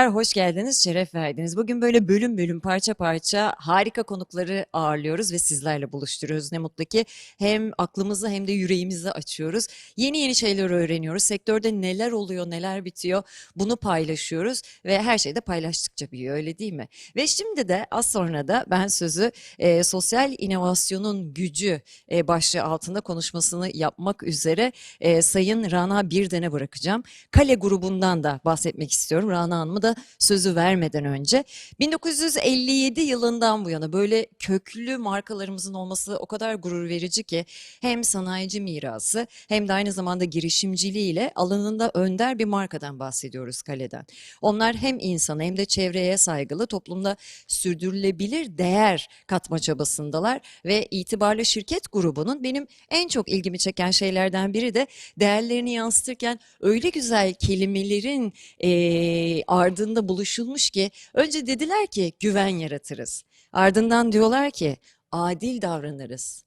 tekrar hoş geldiniz, şeref verdiniz. Bugün böyle bölüm bölüm, parça parça harika konukları ağırlıyoruz ve sizlerle buluşturuyoruz. Ne mutlu ki hem aklımızı hem de yüreğimizi açıyoruz. Yeni yeni şeyler öğreniyoruz. Sektörde neler oluyor, neler bitiyor bunu paylaşıyoruz ve her şey de paylaştıkça büyüyor öyle değil mi? Ve şimdi de az sonra da ben sözü e, sosyal inovasyonun gücü e, başlığı altında konuşmasını yapmak üzere e, Sayın Rana Birden'e bırakacağım. Kale grubundan da bahsetmek istiyorum. Rana Hanım'ı da sözü vermeden önce. 1957 yılından bu yana böyle köklü markalarımızın olması o kadar gurur verici ki hem sanayici mirası hem de aynı zamanda girişimciliğiyle alanında önder bir markadan bahsediyoruz Kale'den. Onlar hem insana hem de çevreye saygılı toplumda sürdürülebilir değer katma çabasındalar ve itibarlı şirket grubunun benim en çok ilgimi çeken şeylerden biri de değerlerini yansıtırken öyle güzel kelimelerin eee, ardında buluşulmuş ki önce dediler ki güven yaratırız. Ardından diyorlar ki adil davranırız.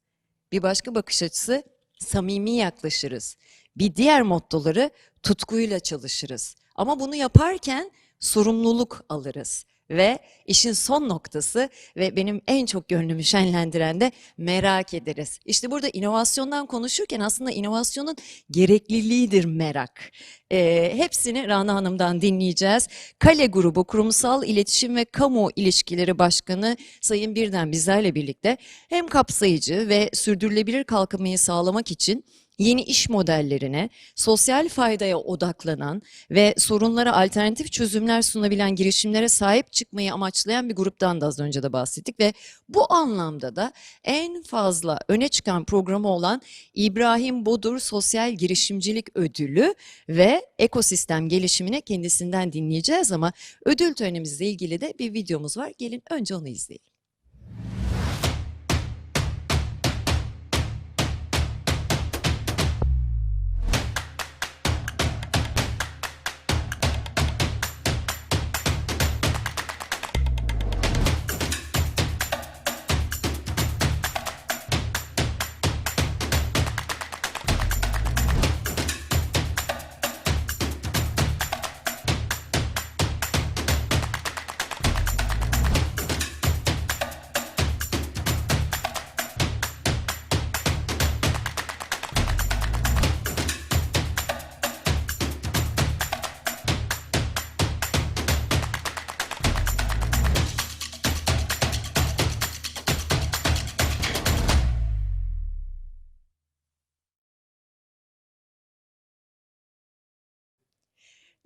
Bir başka bakış açısı samimi yaklaşırız. Bir diğer mottoları tutkuyla çalışırız. Ama bunu yaparken sorumluluk alırız. Ve işin son noktası ve benim en çok gönlümü şenlendiren de merak ederiz. İşte burada inovasyondan konuşurken aslında inovasyonun gerekliliğidir merak. Ee, hepsini Rana Hanım'dan dinleyeceğiz. Kale Grubu Kurumsal İletişim ve Kamu İlişkileri Başkanı Sayın Birden bizlerle birlikte hem kapsayıcı ve sürdürülebilir kalkınmayı sağlamak için yeni iş modellerine, sosyal faydaya odaklanan ve sorunlara alternatif çözümler sunabilen girişimlere sahip çıkmayı amaçlayan bir gruptan da az önce de bahsettik ve bu anlamda da en fazla öne çıkan programı olan İbrahim Bodur Sosyal Girişimcilik Ödülü ve ekosistem gelişimine kendisinden dinleyeceğiz ama ödül törenimizle ilgili de bir videomuz var. Gelin önce onu izleyelim.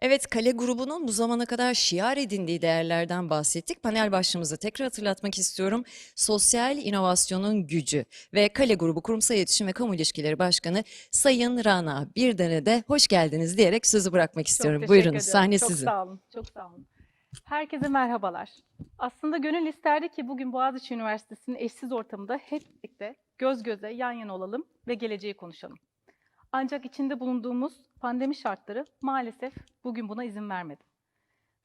Evet, Kale grubunun bu zamana kadar şiar edindiği değerlerden bahsettik. Panel başlığımızı tekrar hatırlatmak istiyorum. Sosyal inovasyonun gücü ve Kale grubu Kurumsal İletişim ve Kamu İlişkileri Başkanı Sayın Rana Birden'e de hoş geldiniz diyerek sözü bırakmak istiyorum. Çok Buyurun, ediyorum. sahne çok sizin. sağ olun. Çok sağ olun. Herkese merhabalar. Aslında gönül isterdi ki bugün Boğaziçi Üniversitesi'nin eşsiz ortamında hep birlikte göz göze yan yana olalım ve geleceği konuşalım. Ancak içinde bulunduğumuz pandemi şartları maalesef bugün buna izin vermedi.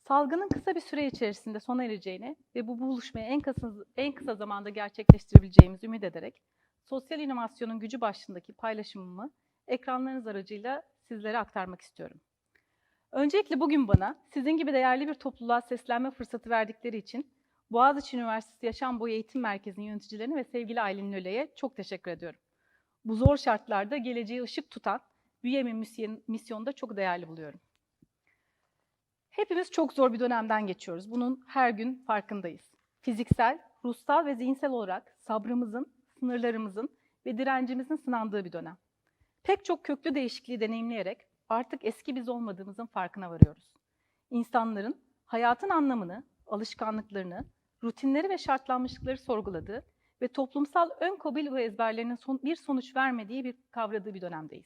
Salgının kısa bir süre içerisinde sona ereceğini ve bu buluşmayı en kısa, en kısa zamanda gerçekleştirebileceğimizi ümit ederek sosyal inovasyonun gücü başlığındaki paylaşımımı ekranlarınız aracıyla sizlere aktarmak istiyorum. Öncelikle bugün bana sizin gibi değerli bir topluluğa seslenme fırsatı verdikleri için Boğaziçi Üniversitesi Yaşam Boyu Eğitim Merkezi'nin yöneticilerine ve sevgili Aylin Löle'ye çok teşekkür ediyorum. Bu zor şartlarda geleceği ışık tutan misyon- misyonu da çok değerli buluyorum. Hepimiz çok zor bir dönemden geçiyoruz. Bunun her gün farkındayız. Fiziksel, ruhsal ve zihinsel olarak sabrımızın, sınırlarımızın ve direncimizin sınandığı bir dönem. Pek çok köklü değişikliği deneyimleyerek artık eski biz olmadığımızın farkına varıyoruz. İnsanların hayatın anlamını, alışkanlıklarını, rutinleri ve şartlanmışlıkları sorguladığı ve toplumsal ön kabul ve ezberlerinin son, bir sonuç vermediği bir kavradığı bir dönemdeyiz.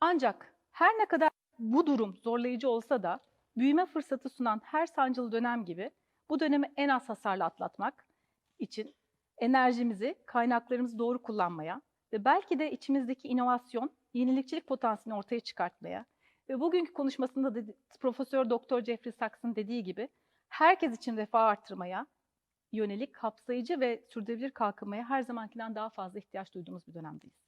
Ancak her ne kadar bu durum zorlayıcı olsa da büyüme fırsatı sunan her sancılı dönem gibi bu dönemi en az hasarla atlatmak için enerjimizi, kaynaklarımızı doğru kullanmaya ve belki de içimizdeki inovasyon, yenilikçilik potansiyelini ortaya çıkartmaya ve bugünkü konuşmasında da Profesör Doktor Jeffrey Sachs'ın dediği gibi herkes için refah artırmaya yönelik kapsayıcı ve sürdürülebilir kalkınmaya her zamankinden daha fazla ihtiyaç duyduğumuz bir dönemdeyiz.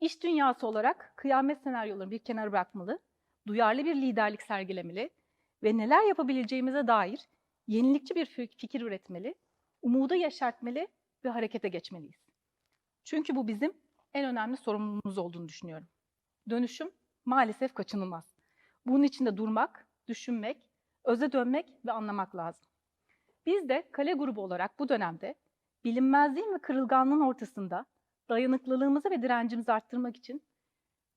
İş dünyası olarak kıyamet senaryolarını bir kenara bırakmalı, duyarlı bir liderlik sergilemeli ve neler yapabileceğimize dair yenilikçi bir fi- fikir üretmeli, umudu yaşartmalı ve harekete geçmeliyiz. Çünkü bu bizim en önemli sorumluluğumuz olduğunu düşünüyorum. Dönüşüm maalesef kaçınılmaz. Bunun için de durmak, düşünmek, öze dönmek ve anlamak lazım. Biz de kale grubu olarak bu dönemde bilinmezliğin ve kırılganlığın ortasında dayanıklılığımızı ve direncimizi arttırmak için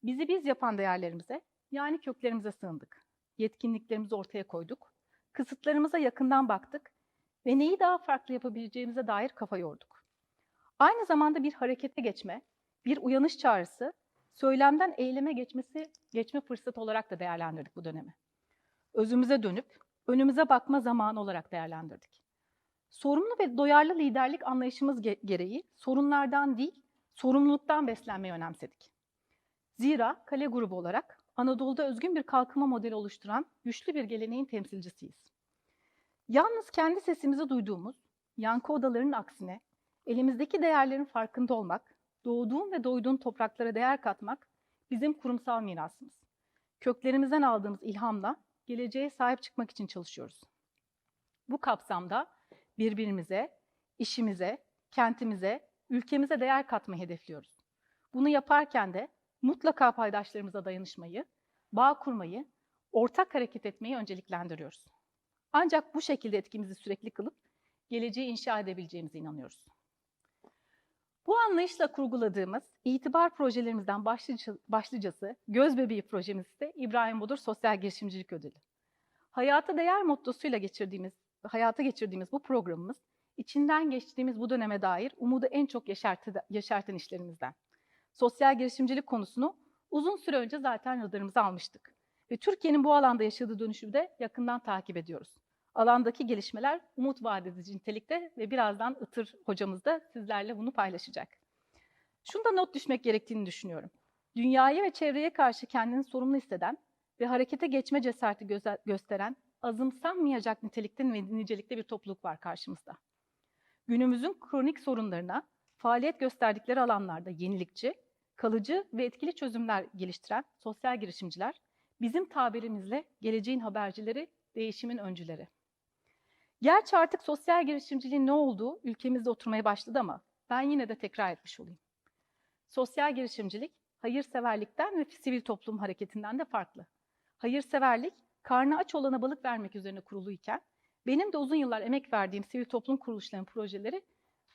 bizi biz yapan değerlerimize yani köklerimize sığındık. Yetkinliklerimizi ortaya koyduk. Kısıtlarımıza yakından baktık ve neyi daha farklı yapabileceğimize dair kafa yorduk. Aynı zamanda bir harekete geçme, bir uyanış çağrısı, söylemden eyleme geçmesi, geçme fırsatı olarak da değerlendirdik bu dönemi. Özümüze dönüp önümüze bakma zamanı olarak değerlendirdik. Sorumlu ve doyarlı liderlik anlayışımız ge- gereği sorunlardan değil, sorumluluktan beslenmeyi önemsedik. Zira kale grubu olarak Anadolu'da özgün bir kalkınma modeli oluşturan güçlü bir geleneğin temsilcisiyiz. Yalnız kendi sesimizi duyduğumuz, yankı odalarının aksine elimizdeki değerlerin farkında olmak, doğduğun ve doyduğun topraklara değer katmak bizim kurumsal mirasımız. Köklerimizden aldığımız ilhamla geleceğe sahip çıkmak için çalışıyoruz. Bu kapsamda birbirimize, işimize, kentimize, ülkemize değer katmayı hedefliyoruz. Bunu yaparken de mutlaka paydaşlarımıza dayanışmayı, bağ kurmayı, ortak hareket etmeyi önceliklendiriyoruz. Ancak bu şekilde etkimizi sürekli kılıp geleceği inşa edebileceğimize inanıyoruz. Bu anlayışla kurguladığımız itibar projelerimizden başlıca- başlıcası Göz Bebeği projemiz ise İbrahim Bodur Sosyal Girişimcilik Ödülü. Hayata değer mottosuyla geçirdiğimiz, hayata geçirdiğimiz bu programımız içinden geçtiğimiz bu döneme dair umudu en çok yaşartı, yaşartan işlerimizden. Sosyal girişimcilik konusunu uzun süre önce zaten radarımıza almıştık. Ve Türkiye'nin bu alanda yaşadığı dönüşümü de yakından takip ediyoruz. Alandaki gelişmeler umut vaat edici nitelikte ve birazdan Itır hocamız da sizlerle bunu paylaşacak. Şunu da not düşmek gerektiğini düşünüyorum. Dünyaya ve çevreye karşı kendini sorumlu hisseden ve harekete geçme cesareti gösteren, azımsanmayacak nitelikte ve nicelikte bir topluluk var karşımızda. Günümüzün kronik sorunlarına faaliyet gösterdikleri alanlarda yenilikçi, kalıcı ve etkili çözümler geliştiren sosyal girişimciler, bizim tabirimizle geleceğin habercileri, değişimin öncüleri. Gerçi artık sosyal girişimciliğin ne olduğu ülkemizde oturmaya başladı ama ben yine de tekrar etmiş olayım. Sosyal girişimcilik, hayırseverlikten ve sivil toplum hareketinden de farklı. Hayırseverlik, karnı aç olana balık vermek üzerine kuruluyken, benim de uzun yıllar emek verdiğim sivil toplum kuruluşlarının projeleri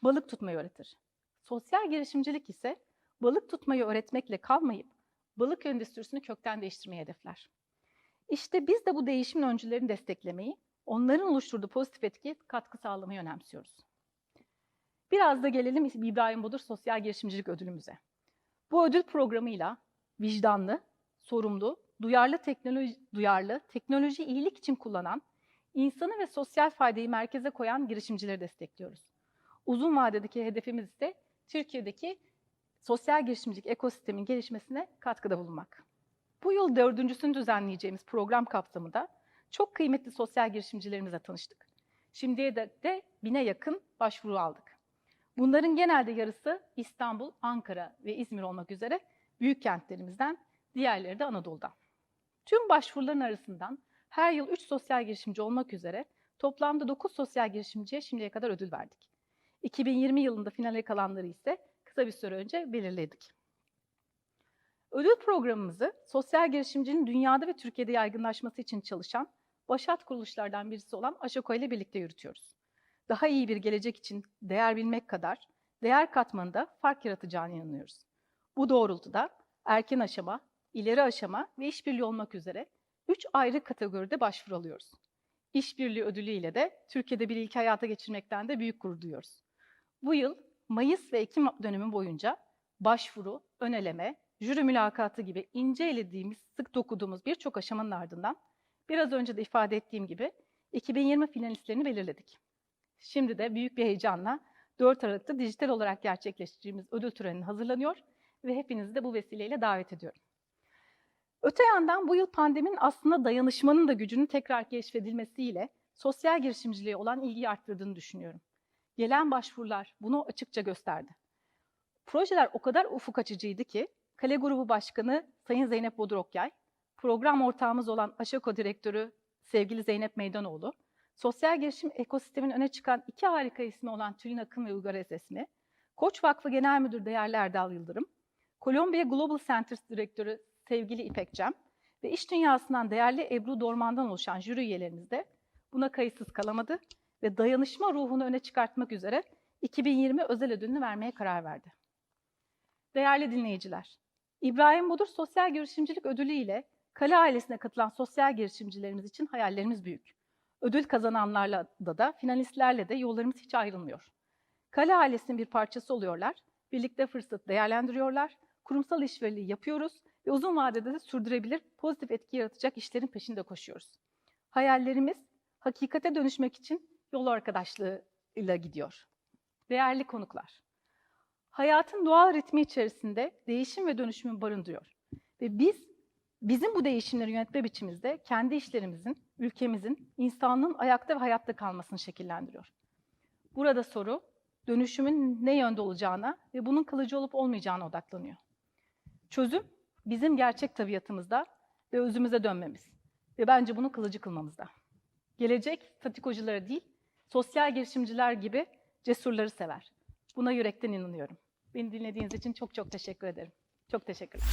balık tutmayı öğretir. Sosyal girişimcilik ise balık tutmayı öğretmekle kalmayıp balık endüstrisini kökten değiştirmeyi hedefler. İşte biz de bu değişimin öncülerini desteklemeyi, onların oluşturduğu pozitif etkiye katkı sağlamayı önemsiyoruz. Biraz da gelelim İbrahim Bodur Sosyal Girişimcilik Ödülümüze. Bu ödül programıyla vicdanlı, sorumlu, duyarlı teknoloji, duyarlı, teknoloji iyilik için kullanan, insanı ve sosyal faydayı merkeze koyan girişimcileri destekliyoruz. Uzun vadedeki hedefimiz ise Türkiye'deki sosyal girişimcilik ekosistemin gelişmesine katkıda bulunmak. Bu yıl dördüncüsünü düzenleyeceğimiz program kapsamında çok kıymetli sosyal girişimcilerimizle tanıştık. Şimdiye de, de bine yakın başvuru aldık. Bunların genelde yarısı İstanbul, Ankara ve İzmir olmak üzere büyük kentlerimizden, diğerleri de Anadolu'dan. Tüm başvuruların arasından her yıl 3 sosyal girişimci olmak üzere toplamda 9 sosyal girişimciye şimdiye kadar ödül verdik. 2020 yılında finale kalanları ise kısa bir süre önce belirledik. Ödül programımızı sosyal girişimcinin dünyada ve Türkiye'de yaygınlaşması için çalışan başat kuruluşlardan birisi olan Aşoko ile birlikte yürütüyoruz. Daha iyi bir gelecek için değer bilmek kadar değer katmanında fark yaratacağına inanıyoruz. Bu doğrultuda erken aşama, ileri aşama ve işbirliği olmak üzere 3 ayrı kategoride başvuru alıyoruz. İşbirliği ödülü ile de Türkiye'de bir ilki hayata geçirmekten de büyük gurur duyuyoruz. Bu yıl Mayıs ve Ekim dönemi boyunca başvuru, öneleme, jüri mülakatı gibi ince elediğimiz, sık dokuduğumuz birçok aşamanın ardından biraz önce de ifade ettiğim gibi 2020 finalistlerini belirledik. Şimdi de büyük bir heyecanla 4 Aralık'ta dijital olarak gerçekleştireceğimiz ödül törenine hazırlanıyor ve hepinizi de bu vesileyle davet ediyorum. Öte yandan bu yıl pandeminin aslında dayanışmanın da gücünün tekrar keşfedilmesiyle sosyal girişimciliğe olan ilgiyi arttırdığını düşünüyorum. Gelen başvurular bunu açıkça gösterdi. Projeler o kadar ufuk açıcıydı ki Kale Grubu Başkanı Sayın Zeynep Bodur Okyay, program ortağımız olan Aşako Direktörü sevgili Zeynep Meydanoğlu, sosyal girişim ekosistemin öne çıkan iki harika ismi olan Tülin Akın ve Uygar Ezesmi, Koç Vakfı Genel Müdürü değerli Erdal Yıldırım, Kolombiya Global Centers Direktörü sevgili İpek Cem ve iş dünyasından değerli Ebru Dorman'dan oluşan jüri üyelerimiz de buna kayıtsız kalamadı ve dayanışma ruhunu öne çıkartmak üzere 2020 özel ödülünü vermeye karar verdi. Değerli dinleyiciler, İbrahim Budur Sosyal Girişimcilik Ödülü ile Kale ailesine katılan sosyal girişimcilerimiz için hayallerimiz büyük. Ödül kazananlarla da, da finalistlerle de yollarımız hiç ayrılmıyor. Kale ailesinin bir parçası oluyorlar, birlikte fırsat değerlendiriyorlar, kurumsal işbirliği yapıyoruz ve uzun vadede de sürdürebilir, pozitif etki yaratacak işlerin peşinde koşuyoruz. Hayallerimiz hakikate dönüşmek için yol arkadaşlığıyla gidiyor. Değerli konuklar, hayatın doğal ritmi içerisinde değişim ve dönüşümü barındırıyor. Ve biz, bizim bu değişimleri yönetme biçimimizde kendi işlerimizin, ülkemizin, insanlığın ayakta ve hayatta kalmasını şekillendiriyor. Burada soru, dönüşümün ne yönde olacağına ve bunun kalıcı olup olmayacağına odaklanıyor. Çözüm, bizim gerçek tabiatımızda ve özümüze dönmemiz. Ve bence bunu kılıcı kılmamızda. Gelecek statikocuları değil, sosyal girişimciler gibi cesurları sever. Buna yürekten inanıyorum. Beni dinlediğiniz için çok çok teşekkür ederim. Çok teşekkürler.